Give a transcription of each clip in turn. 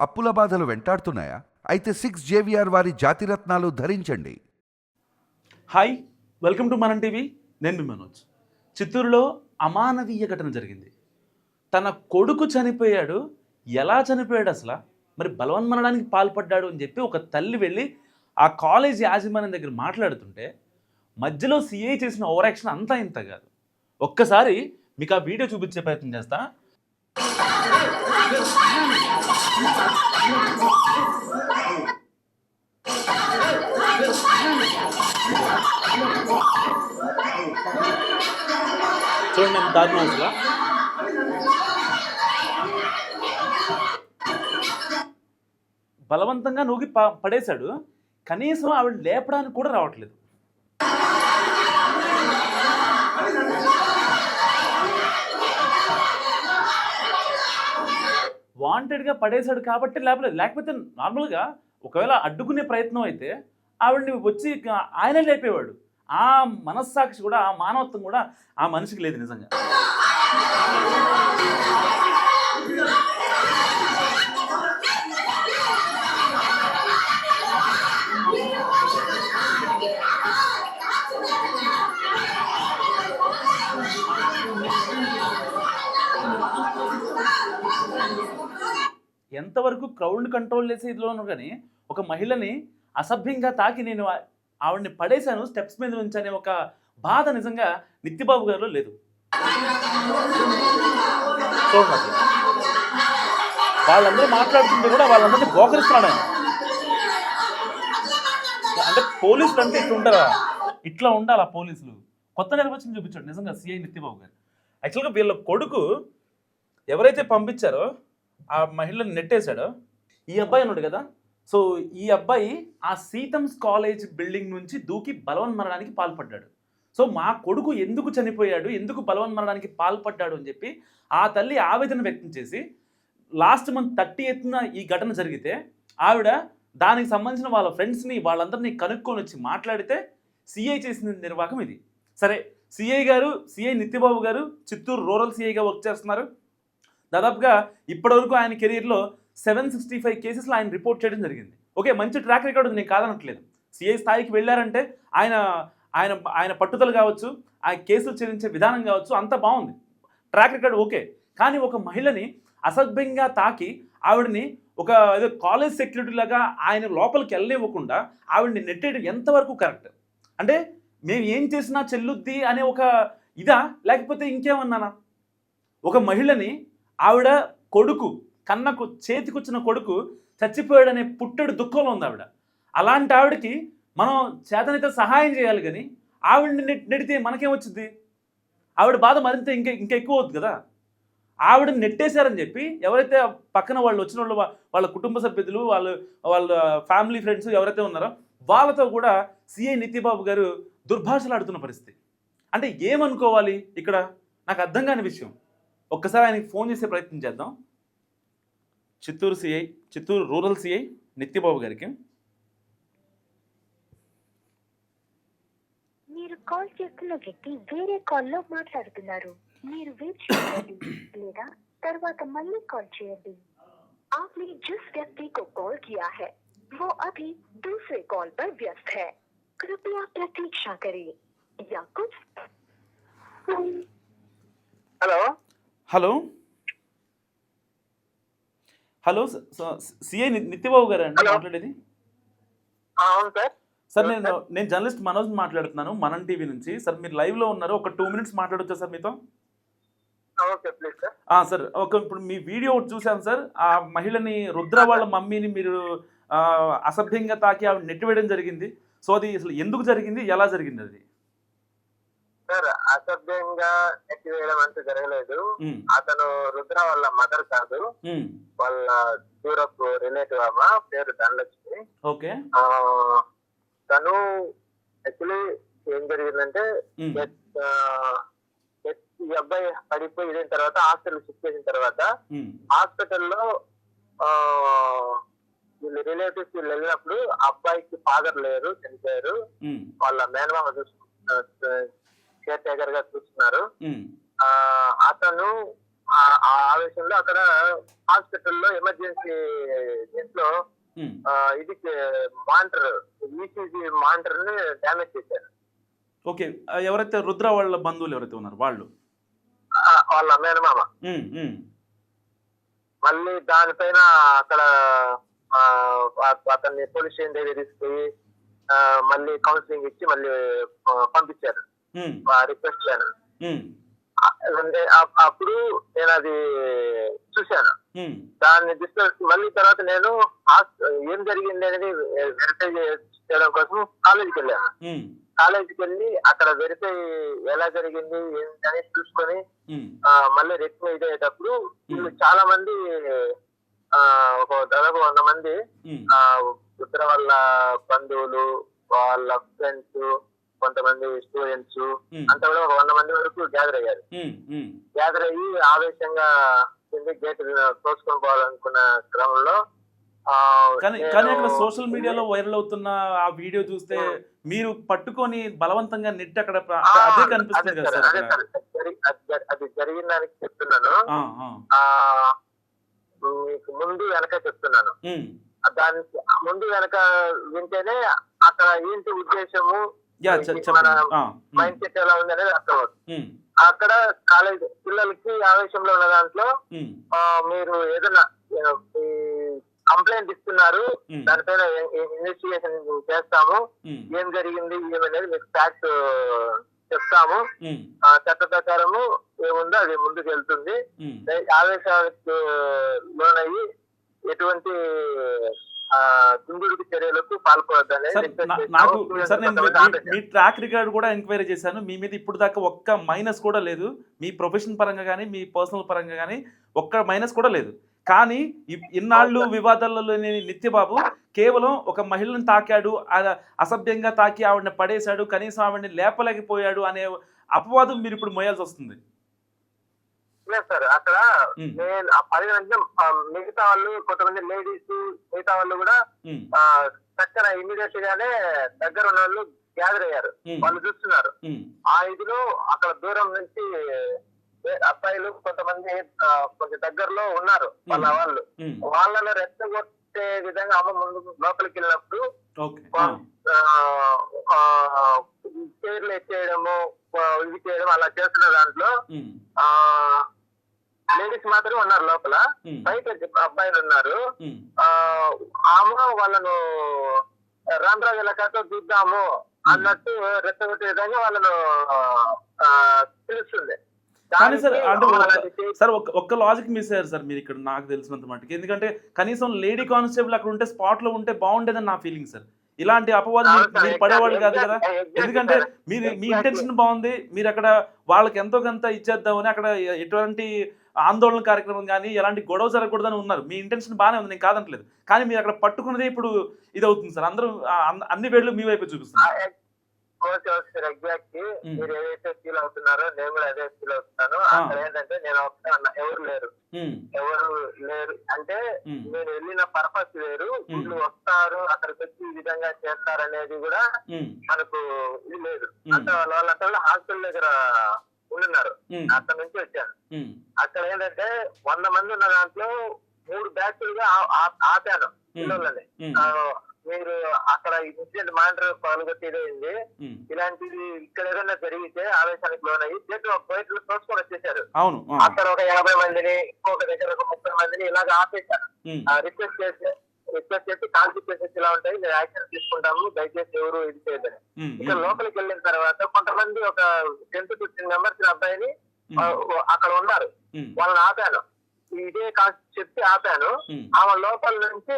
అప్పుల బాధలు వెంటాడుతున్నాయా? అయితే సిక్స్ జేవిఆర్ వారి జాతిరత్నాలు ధరించండి. Hi welcome to Manam TV నేను మీ మనోజ్. చిత్తూరులో అమానవీయ ఘటన జరిగింది. తన కొడుకు చనిపోయాడు. ఎలా చనిపోయాడు అసలు? మరి బలవన్మరణానికి పాల్పడ్డాడు అని చెప్పి ఒక తల్లి వెళ్ళి ఆ కాలేజ్ యాజమాన్యం దగ్గర మాట్లాడుతుంటే మధ్యలో సిఐ చేసిన ఓవర్ యాక్షన్ అంతా ఇంత కాదు. ఒక్కసారి మీకు ఆ వీడియో చూపించే ప్రయత్నం చేస్తా. చూడండి ఎంత దారుణం బలవంతంగా నూగి పడేశాడు. కనీసం ఆవిడ లేపడానికి కూడా రావట్లేదు. వాంటెడ్గా పడేశాడు కాబట్టి లేపలేదు లేకపోతే నార్మల్గా ఒకవేళ అడ్డుకునే ప్రయత్నం అయితే ఆవిడని వచ్చి ఆయనే లేపేవాడు. ఆ మనస్సాక్షి కూడా ఆ మానవత్వం కూడా ఆ మనిషికి లేదు నిజంగా. ఎంతవరకు క్రౌడ్ కంట్రోల్ చేసే ఇదిలోనూ కానీ ఒక మహిళని అసభ్యంగా తాకి నేను ఆ- ఆవిడని పడేశాను స్టెప్స్ మీద నుంచి ఒక బాధ నిజంగా నిత్యబాబు గారిలో లేదు. చూడండి వాళ్ళందరూ మాట్లాడుతుంటే కూడా వాళ్ళందరినీ బోకరిస్తున్నాడు ఆయన. అంటే పోలీసులు అంటే ఇట్లా ఉంటారా? ఇట్లా ఉండాలి ఆ పోలీసులు. కొత్త నిర్వచనం చూపించాడు నిజంగా సిఐ నిత్యబాబు గారు. యాక్చువల్గా వీళ్ళ కొడుకు ఎవరైతే పంపించారో ఆ మహిళను నెట్టేశాడు. ఈ అబ్బాయి ఉన్నాడు కదా. సో ఈ అబ్బాయి ఆ సీతమ్స్ కాలేజ్ బిల్డింగ్ నుంచి దూకి బలవన్మరణానికి పాల్పడ్డాడు. సో మా కొడుకు ఎందుకు చనిపోయాడు? ఎందుకు బలవన్మరణానికి పాల్పడ్డాడు అని చెప్పి ఆ తల్లి ఆవేదన వ్యక్తం చేసి లాస్ట్ మంత్ థర్టీ ఎత్తున ఈ ఘటన జరిగితే ఆవిడ దానికి సంబంధించిన వాళ్ళ ఫ్రెండ్స్ని వాళ్ళందరినీ కనుక్కొని వచ్చి మాట్లాడితే సిఐ చేసిన నిర్వాహకం ఇది. సరే సిఐ గారు సిఐ నిత్యబాబు గారు చిత్తూరు రూరల్ సిఐగా వర్క్ చేస్తున్నారు. దాదాపుగా ఇప్పటివరకు ఆయన కెరీర్లో సెవెన్ సిక్స్టీ ఫైవ్ కేసెస్లో ఆయన రిపోర్ట్ చేయడం జరిగింది. ఓకే మంచి ట్రాక్ రికార్డ్ ఉంది నేను కాదనట్లేదు. సిఐ స్థాయికి వెళ్ళారంటే ఆయన ఆయన ఆయన పట్టుదల కావచ్చు ఆ కేసులు చెల్లించే విధానం కావచ్చు అంత బాగుంది. ట్రాక్ రికార్డ్ ఓకే కానీ ఒక మహిళని అసభ్యంగా తాకి ఆవిడని ఒక ఏదో కాలేజ్ సెక్యూరిటీ లాగా ఆయన లోపలికి వెళ్ళనివ్వకుండా ఆవిడని నెట్టేయడం ఎంతవరకు కరెక్ట్? అంటే మేము ఏం చేసినా చెల్లుద్ది అనే ఒక ఇదా? లేకపోతే ఇంకేమన్నానా? ఒక మహిళని ఆవిడ కొడుకు కన్నకు చేతికొచ్చిన కొడుకు చచ్చిపోయాడనే పుట్టెడు దుఃఖంలో ఉంది ఆవిడ. అలాంటి ఆవిడకి మనం చేతనైతే సహాయం చేయాలి కానీ ఆవిడని నెట్ నెడితే మనకేమొచ్చింది ఆవిడ బాధ మరింత ఇంకా ఇంకా ఎక్కువ అవుతుంది కదా? ఆవిడని నెట్టేశారని చెప్పి ఎవరైతే పక్కన వాళ్ళు వచ్చిన వాళ్ళు వాళ్ళ కుటుంబ సభ్యులు వాళ్ళు వాళ్ళ ఫ్యామిలీ ఫ్రెండ్స్ ఎవరైతే ఉన్నారో వాళ్ళతో కూడా సిఐ నిత్యబాబు గారు దుర్భాషలాడుతున్న పరిస్థితి. అంటే ఏమనుకోవాలి ఇక్కడ? నాకు అర్థం కాని విషయం. ఒక్కసారి ఆయనకి ఫోన్ చేసే ప్రయత్నం చేద్దాం Chittoor CI Chittoor rural CI Nithyababu గారికి మీరు కాల్ చేస్తున్న వ్యక్తి వేరే కాల్లో మాట్లాడుతున్నారు మీరు వెయిట్ చేయండి లేదా తర్వాత మళ్ళీ కాల్ చేయండి आपने जिस व्यक्ति को कॉल किया है वो अभी दूसरे कॉल पर व्यस्त है कृपया प्रतीक्षा करें या कुछ hello hello? Hello CI Nityababu గారు అండి. మాట్లాడేది? సార్. నేను నేను జర్నలిస్ట్ మనోజ్ మాట్లాడుతున్నాను మనం టీవీ నుంచి. సార్ మీరు లైవ్లో ఉన్నారు? ఒక టూ మినిట్స్ మాట్లాడొచ్చా సార్ మీతో? సార్ ఒక ఇప్పుడు మీ వీడియో ఒకటి చూశాను సార్. ఆ మహిళని రుద్ర వాళ్ళ మమ్మీని మీరు అసభ్యంగా తాకి ఆవిడ నెట్టివేయడం జరిగింది. సో అది అసలు ఎందుకు జరిగింది? ఎలా జరిగింది అది? అసభ్యంగా నెట్టివేయడం అంటూ జరగలేదు. అతను రుద్ర వాళ్ళ మదర్ కాదు. వాళ్ళ దూరపు రిలేటివ్ అమ్మ పేరు ధనలక్ష్మి. ఓకే. తను యాక్చువల్లీ ఏం జరిగిందంటే ఈ అబ్బాయి పడిపోయి ఇదైన తర్వాత హాస్పిటల్ షిఫ్ట్ చేసిన తర్వాత హాస్పిటల్లో వీళ్ళు రిలేటివ్స్ వీళ్ళు వెళ్ళినప్పుడు అబ్బాయికి ఫాదర్ లేరు చనిపోయారు. వాళ్ళ మేనమామ చూసుకుంటున్నారు కేర్ టేకర్గా చూస్తున్నారు ఉమ్, ఆ, అతను ఆ- ఆవేశంలో అక్కడ హాస్పిటల్లో ఎమర్జెన్సీ దీంట్లో ఇది మానిటర్ ఈసీజీ మానిటర్ని డ్యామేజ్ చేశారు. ఓకే. ఎవరైతే రుద్ర వాళ్ళ బంధువులు ఎవరైతే ఉన్నారు వాళ్ళు? వాళ్ళ మేనమామ మళ్ళీ దానిపైన అక్కడ అతన్ని పోలీస్ స్టేషన్ దగ్గర తీసుకుపోయి ఆ, మళ్ళీ కౌన్సిలింగ్ ఇచ్చి మళ్ళీ పంపించారు. రిక్వెస్ట్ అ- అప్పుడు నేను అది చూశాను. దాన్ని దృష్టి మళ్ళీ తర్వాత నేను ఏం జరిగింది అనేది వెరిఫై చేయడం కోసం కాలేజీకి వెళ్ళాను కాలేజీకి వెళ్ళి అక్కడ వెరిఫై ఎలా జరిగింది ఏంటి అని చూసుకొని మళ్ళీ రెక్టిఫై అయ్యేటప్పుడు వీళ్ళు చాలా మంది ఆ, ఒక దాదాపు వంద మంది ఉత్తర వాళ్ళ బంధువులు వాళ్ళ ఫ్రెండ్స్ కొంతమంది స్టూడెంట్స్ అంతా కూడా ఒక వంద మంది వరకు గ్యాదర్ అయ్యారు. గ్యాదర్ అయ్యి ఆవేశంగా కింద గేట్ తోసుకొని పోవాలనుకున్న క్రమంలో ఆ, కానీ కానీ అక్కడ సోషల్ మీడియాలో వైరల్ అవుతున్న ఆ వీడియో చూస్తే మీరు పట్టుకొని బలవంతంగా నెట్ అక్కడ అదే కనిపిస్తుంది కదా సార్, అదే అక్కడ. సార్, జరి- అది జరి- అది జరిగిన దానికి చెప్తున్నాను. మీకు ముందు వెనక చెప్తున్నాను. దానికి ముందు వెనక వింటేనే అక్కడ ఏంటి ఉద్దేశము మైండ్ సెట్ ఎలా ఉంది అనేది అర్థమవుతుంది అక్కడ కాలేజ్ పిల్లలకి ఆవేశంలో ఉన్న దాంట్లో మీరు ఏదైనా కంప్లైంట్ ఇస్తున్నారు దానిపైన ఇన్వెస్టిగేషన్ చేస్తాము ఏం జరిగింది ఏమనేది మీకు ఫ్యాక్ట్ చెప్తాము. ఆ చట్ట ప్రకారము ఏముందో అది ముందుకు వెళ్తుంది. ఆవేశాలకు లోనయ్యి ఎటువంటి దుందుడుకు చర్యలకు మీ- ట్రాక్ రికార్డ్ కూడా ఎంక్వైరీ చేశాను. మీ మీద ఇప్పుడు దాకా ఒక్క మైనస్ కూడా లేదు. మీ ప్రొఫెషన్ పరంగా కానీ మీ పర్సనల్ పరంగా కానీ ఒక్క మైనస్ కూడా లేదు. కానీ ఇన్నాళ్ళు వివాదాలలో లేని నిత్యబాబు కేవలం ఒక మహిళను తాకాడు అసభ్యంగా తాకి ఆవిడని పడేశాడు కనీసం ఆవిడని లేపలేకపోయాడు అనే అపవాదం మీరు ఇప్పుడు మోయాల్సి వస్తుంది. లేదు సార్ అక్కడ నేను ఆ పది గంటల మిగతా వాళ్ళు కొంతమంది లేడీస్ మిగతా వాళ్ళు కూడా చక్కన ఇమీడియట్ గానే దగ్గర ఉన్న వాళ్ళు గ్యాదర్ అయ్యారు. వాళ్ళు చూస్తున్నారు. ఆ ఇదిలో అక్కడ దూరం నుంచి అబ్బాయిలు కొంతమంది కొంచెం దగ్గరలో ఉన్నారు వాళ్ళ వాళ్ళు. వాళ్ళని రెచ్చగొట్టే విధంగా అమ్మ ముందు లోపలికి వెళ్ళినప్పుడు చైర్లు ఎత్తేయడము ఇది చేయడం అలా చేస్తున్న దాంట్లో ఆ లేడీస్ మాత్రం ఉన్నారు లోపల. బయట అబ్బాయిలు ఉన్నారు. ఆమె వాళ్ళను రామరాజు ఎలాకాతో చూద్దాము అన్నట్టు రెచ్చగొట్టే విధంగా వాళ్ళను పిలుస్తుంది. కానీ సార్ అంటే సార్ ఒక్క ఒక్క లాజిక్ మిస్ అయ్యారు సార్ మీరు ఇక్కడ నాకు తెలిసినంత మటుకు. ఎందుకంటే కనీసం లేడీ కానిస్టేబుల్ అక్కడ ఉంటే స్పాట్లో ఉంటే బాగుండేదని నా ఫీలింగ్ సార్. ఇలాంటి అపవాదం మీరు- పడేవాళ్ళు కాదు కదా. ఎందుకంటే. మీరు మీ. ఇంటెన్షన్ బాగుంది. మీరు అక్కడ వాళ్ళకి ఎంతో కొంత ఇచ్చేద్దామని అక్కడ ఎటువంటి ఆందోళన కార్యక్రమం కానీ ఎలాంటి గొడవ జరగకూడదని ఉన్నారు. మీ ఇంటెన్షన్ బాగానే ఉంది నేను కాదంటలేదు. కానీ మీరు అక్కడ పట్టుకున్నదే ఇప్పుడు ఇది అవుతుంది సార్. అందరూ అన్ని- వేళ్ళు మీ వైపు చూపిస్తున్నారు. Okay okay sir. ఎగ్జాక్ట్లీ. మీరు ఏదైతే ఫీల్ అవుతున్నారో నేను కూడా అదే ఫీల్ అవుతున్నాను. అక్కడ ఏంటంటే నేను ఉన్నా ఎవరు లేరు. ఎవరు లేరు. అంటే నేను వెళ్ళిన పర్పస్ వేరు. వీళ్ళు వస్తారు అక్కడికి వచ్చి ఈ విధంగా చేస్తారు అనేది కూడా మనకు ఇది లేదు. అంటే వాళ్ళంతా కూడా హాస్టల్ దగ్గర అక్కడ నుంచి వచ్చాను అక్కడ ఏంటంటే వంద మంది ఉన్న దాంట్లో మూడు బ్యాచ్లుగా ఆపాను పిల్లలని. మీరు అక్కడ ఇన్సిడెంట్ మానిటర్ పాల్గొట్టేదైంది ఉమ్. ఇలాంటిది ఇక్కడ ఏదైనా జరిగితే ఆవేశానికి లోనయ్యి చేతిలో బయటలో తోసుకొని వచ్చేసారు. అక్కడ ఒక యాభై మందిని ఇంకొక దగ్గర ఒక ముప్పై మందిని ఇలాగ ఆపేశారు. రిక్వెస్ట్ చేసి రిక్వెస్ట్ చేసి కాన్సిక్వెన్సెస్ ఇలా ఉంటాయి మేము యాక్షన్ తీసుకుంటాము దయచేసి ఎవరు ఇది చేయదని ఇక్కడ లోపలికి వెళ్ళిన తర్వాత కొంతమంది ఒక టెన్ టు ఫిఫ్టీన్ మెంబర్స్ అబ్బాయిని అక్కడ ఉన్నారు. వాళ్ళని ఆపాను. ఇదే కాన్సెప్ట్ చెప్పి ఆపాను. ఆమె లోపల నుంచి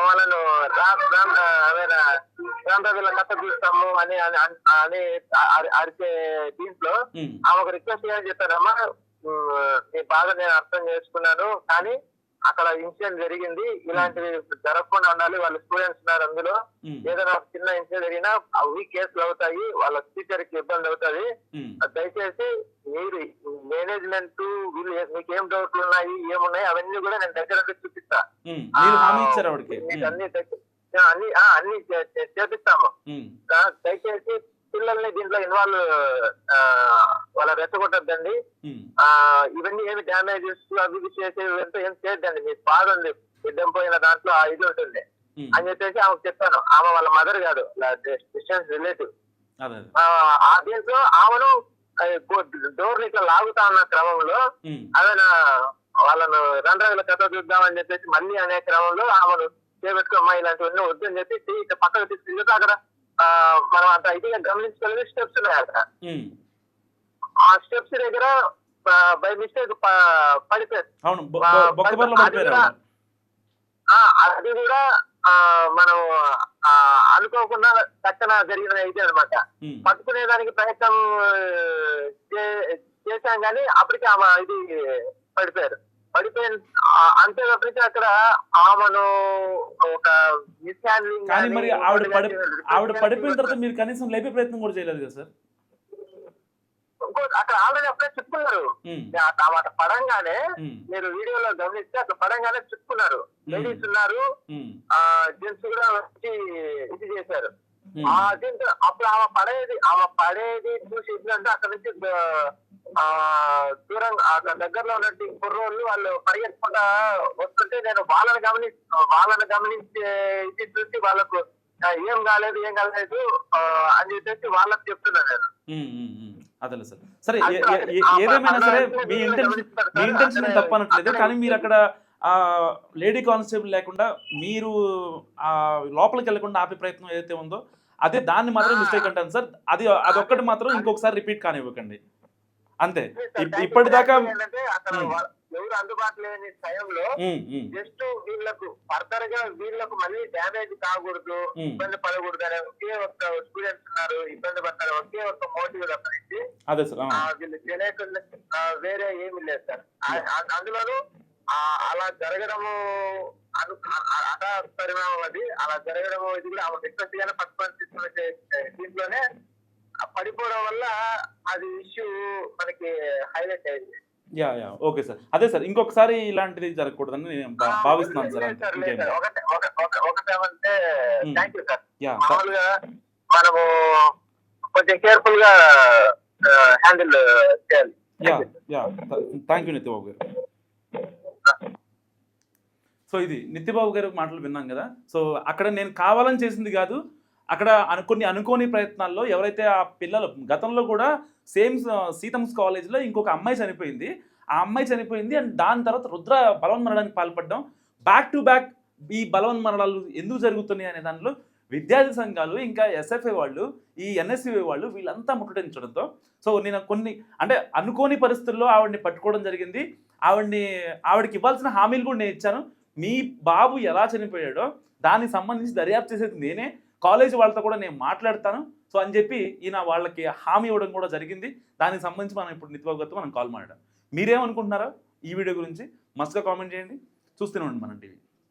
వాళ్ళను రామ్ రామ్ రామరాజుల కథ చూస్తాము అని అని అని అరి- అరిచే దీంట్లో ఆమెకు రిక్వెస్ట్ చేయని నీ బాధ నేను అర్థం చేసుకున్నాను కానీ అక్కడ ఇన్సిడెంట్ జరిగింది. ఇలాంటివి జరగకుండా ఉండాలి. వాళ్ళ స్టూడెంట్స్ ఉన్నారు అందులో. ఏదైనా చిన్న ఇన్సిడెంట్ జరిగినా అవి కేసులు అవుతాయి. వాళ్ళ టీచర్కి ఇబ్బంది అవుతుంది. దయచేసి మీరు మేనేజ్మెంట్ వీళ్ళు మీకు ఏం డౌట్లు ఉన్నాయి ఏమున్నాయి అవన్నీ కూడా నేను దగ్గర ఉండి చూపిస్తా. ఉమ్. మీరు హామీ ఇచ్చారు ఆవిడకి. మీకు ఉమ్, అన్ని అన్ని చేపిస్తాము. దయచేసి పిల్లల్ని దీంట్లో ఇన్వాల్వ్ వాళ్ళ రెచ్చగొట్టద్దండి ఇవన్నీ ఏమి డ్యామేజెస్ అవి చేసేదంతా ఏం చేయొద్దండి. మీకు బాధ ఉంది బిడ్డం పోయిన దాంట్లో ఆ ఇది ఉంటుంది. అని చెప్పేసి ఆమెకు చెప్పాను. ఆమె వాళ్ళ మదర్ కాదు డిస్టెన్స్ రిలేటివ్ ఆ దీంట్లో ఆమెను డోర్ ఇట్లా లాగుతా ఉన్న క్రమంలో ఆమెను వాళ్ళను రంధ్రాల కథ చూద్దామని చెప్పేసి మళ్ళీ అనే క్రమంలో ఆమెను చేపెట్టుకో అమ్మాయి ఇలాంటివన్నీ వద్దని చెప్పి ఇట్లా పక్కకు తీసుకెళ్తే అక్కడ మనం అంత ఇదిగా గమనించుకోలేదు స్టెప్స్ ఉన్నాయి అక్కడ ఉమ్. ఆ స్టెప్స్ దగ్గర బై మిస్టేక్ పడిపోయారు. అది కూడా- మనం అనుకోకుండా చక్కన జరిగిన ఇది అనమాట పట్టుకునే దానికి ప్రయత్నం చేశాం కానీ అప్పటికి ఆమె ఇది పడిపోయారు. పడిపోయిన అంతే తప్పించి అక్కడ ఆమెను ఒక హ్యాండ్లింగ్ కానీ మరి ఆవిడ పడి ఆవిడ పడిపోయిన తర్వాత మీరు కనీసం లేపే ప్రయత్నం కూడా చేయలేదు కదా సార్? అక్కడ ఆల్రెడీ అప్పుడే చెప్పుకున్నారు. ఆమె పడంగానే మీరు వీడియోలో గమనిస్తే అట్లా పడంగానే చెప్పుకున్నారు. లేడీస్ ఉన్నారు. జెంట్స్ కూడా వచ్చి ఇది చేశారు. ఆ దీంతో అప్పుడు ఆమె పడేది ఆమె పడేది చూసి ఎట్లంటే అక్కడ నుంచి ఆ దూరంగా అక్కడ దగ్గరలో ఉన్నట్టు కుర్రోళ్ళు వాళ్ళు పరిగెత్తకుండా వస్తుంటే నేను వాళ్ళని గమని వాళ్ళని గమనించే ఇది చూసి వాళ్ళకు ఏం కాలేదు ఏం కాలేదు అని చెప్పేసి వాళ్ళకి చెప్తున్నాను నేను. అదేలే సార్? సరే ఏదేమైనా సరే మీ ఇంటెన్షన్ మీ ఇంటెన్షన్ తప్పనట్లేదు కానీ మీరు అక్కడ లేడీ కానిస్టేబుల్ లేకుండా మీరు ఆ లోపలికి వెళ్ళకుండా ఆపే ప్రయత్నం ఏదైతే ఉందో అదే దాన్ని మాత్రం మిస్టేక్ అంటాను సార్. అది అదొక్కటి మాత్రం ఇంకొకసారి రిపీట్ కానివ్వకండి. అంతే. ఇప్- ఇప్పటిదాకా ఎవరు అందుబాటులో లేని టైంలో జస్ట్ వీళ్ళకు ఫర్దర్గా వీళ్ళకు మళ్ళీ డ్యామేజ్ కాకూడదు. ఇబ్బంది పడకూడదు అనే ఒకే ఒక్క స్టూడెంట్స్ ఉన్నారు ఇబ్బంది పడతారు ఒకే ఒక్క మోటివ్ తప్పనించి అదే సార్ ఆ, వీళ్ళు తెలియకుండా వేరే ఏమి లేదు సార్. అందులోనూ అలా జరగడము అను అటా పరిణామం అది. అలా జరగడము ఇది కూడా ఆమె రిక్వెస్ట్ గానే పట్టుకొని దీంట్లోనే పడిపోవడం వల్ల అది ఇష్యూ మనకి హైలైట్ అయింది. Yeah yeah. Okay sir. అదే సార్ ఇంకొకసారి ఇలాంటిది జరగకూడదని నేను భావిస్తున్నాను sir. ఒకటేమంటే. Thank you sir. Yeah. మామూలుగా మనము కొంచెం కేర్ఫుల్గా హ్యాండిల్ చేయాలి. Yeah yeah. Thank you Nityababu గారు. సో ఇది నిత్యబాబు గారి మాటలు విన్నాం కదా. సో అక్కడ నేను కావాలని చేసింది కాదు అక్కడ అను కొన్ని అనుకోని ప్రయత్నాల్లో ఎవరైతే ఆ పిల్లలు గతంలో కూడా సేమ్ సీతమ్స్ కాలేజ్లో ఇంకొక అమ్మాయి చనిపోయింది. ఆ అమ్మాయి చనిపోయింది అండ్ దాని తర్వాత రుద్ర బలవన్మరణానికి పాల్పడడం. బ్యాక్ టు బ్యాక్ ఈ బలవన్మరణాలు ఎందుకు జరుగుతున్నాయి అనే దానిలో విద్యార్థి సంఘాలు ఇంకా ఎస్ఎఫ్ఐ వాళ్ళు ఈ ఎన్ఎస్యుఐ వాళ్ళు వీళ్ళంతా ముట్టడించడంతో. సో నేను కొన్ని అంటే అనుకోని పరిస్థితుల్లో ఆవిడని పట్టుకోవడం జరిగింది. ఆవిడని ఆవిడకి ఇవ్వాల్సిన హామీలు కూడా నేను ఇచ్చాను. మీ బాబు ఎలా చనిపోయాడో దానికి సంబంధించి దర్యాప్తు చేసేది నేనే. కాలేజ్ వాళ్ళతో కూడా నేను మాట్లాడతాను. సో అని చెప్పి ఈయన వాళ్ళకి హామీ ఇవ్వడం కూడా జరిగింది. దానికి సంబంధించి మనం ఇప్పుడు నిత్యబాబు మనం కాల్ మాట్లాడాం మీరేమనుకుంటున్నారో ఈ వీడియో గురించి మస్తుగా కామెంట్ చేయండి. చూస్తూనే ఉండండి మన టీవీ.